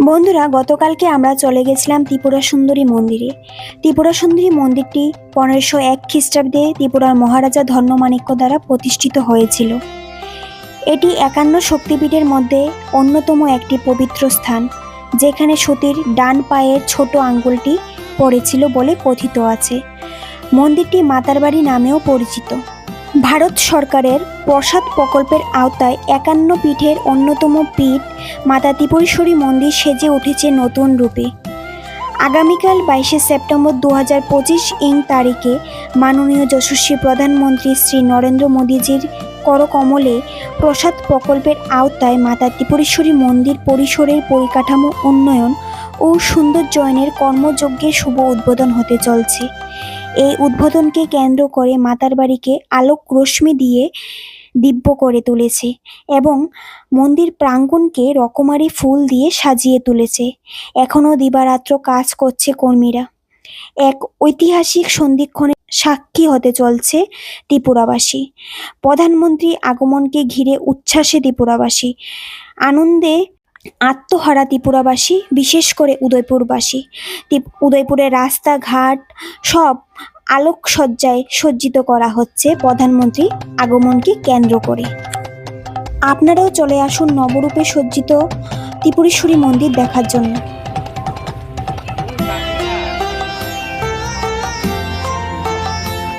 বন্ধুরা, গতকালকে আমরা চলে গেছিলাম ত্রিপুরা সুন্দরী মন্দিরে। ত্রিপুরা সুন্দরী মন্দিরটি পনেরোশো এক খ্রিস্টাব্দে ত্রিপুরার মহারাজা ধর্মমাণিক্য দ্বারা প্রতিষ্ঠিত হয়েছিল। এটি একান্ন শক্তিপীঠের মধ্যে অন্যতম একটি পবিত্র স্থান, যেখানে সতীর ডান পায়ের ছোট আঙ্গুলটি পড়েছিল বলে কথিত আছে। মন্দিরটি মাতারবাড়ি নামেও পরিচিত। ভারত সরকারের প্রসাদ প্রকল্পের আওতায় একান্ন পীঠের অন্যতম পীঠ মাতা ত্রিপুরেশ্বরী মন্দির সেজে উঠেছে নতুন রূপে। আগামীকাল বাইশে সেপ্টেম্বর দু হাজার পঁচিশ ইং তারিখে মাননীয় যশস্বী প্রধানমন্ত্রী শ্রী নরেন্দ্র মোদীজির করকমলে প্রসাদ প্রকল্পের আওতায় মাতা ত্রিপুরেশ্বরী মন্দির পরিসরের পরিকাঠামো উন্নয়ন ও সৌন্দর্যায়নের কর্মযজ্ঞের শুভ উদ্বোধন হতে চলছে। এই উদ্বোধনকে কেন্দ্র করে মাতার বাড়িকে আলোক রশ্মি দিয়ে দিব্য করে তুলেছে এবং মন্দির প্রাঙ্গণকে রকমারি ফুল দিয়ে সাজিয়ে তুলেছে। এখনও দিবারাত্র কাজ করছে কর্মীরা। এক ঐতিহাসিক সন্ধিক্ষণে সাক্ষী হতে চলছে ত্রিপুরাবাসী। প্রধানমন্ত্রী আগমনকে ঘিরে উচ্ছ্বাসে ত্রিপুরাবাসী। আনন্দে আত্মহারা ত্রিপুরাবাসী, বিশেষ করে উদয়পুরবাসী। উদয়পুরের রাস্তাঘাট সব আলোকসজ্জায় সজ্জিত করা হচ্ছে প্রধানমন্ত্রী আগমনকে কেন্দ্র করে। আপনারাও চলে আসুন নবরূপে সজ্জিত ত্রিপুরেশ্বরী মন্দির দেখার জন্য।